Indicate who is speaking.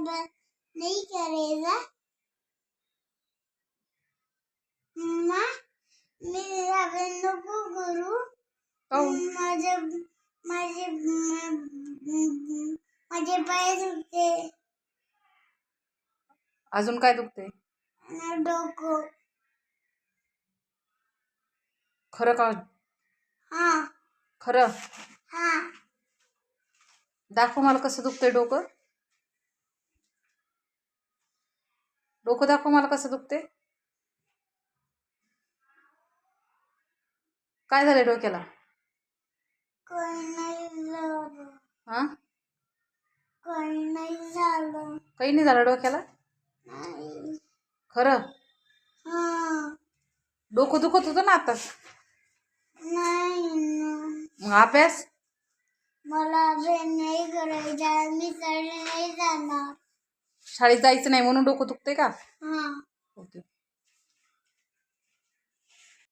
Speaker 1: अभ्यास नाही करायचा मम्मा मी अभ्यास नको करू
Speaker 2: काहून
Speaker 1: माझे माझे माझे पाय दुखते।
Speaker 2: अजून काय दुखते?
Speaker 1: डोकं।
Speaker 2: खरं का?
Speaker 1: हा।
Speaker 2: खरं?
Speaker 1: हा।
Speaker 2: दाखव मला कसं दुखतंय डोकं. डोकं दाखव मला कसं दुखते काय झालंय डोक्याला?
Speaker 1: काही नाही झालं.
Speaker 2: हा?
Speaker 1: काही नाही झालं.
Speaker 2: काही नाही झालं डोक्याला?
Speaker 1: नाही.
Speaker 2: खरं?
Speaker 1: हा.
Speaker 2: डोकं दुखत होतं ना आता मग अभ्यास?
Speaker 1: मला अभ्यास नाही करायचा. मी नाही जाणार.
Speaker 2: शाळेत जायचं नाही म्हणून डोकं दुखते का
Speaker 1: हा
Speaker 2: ओके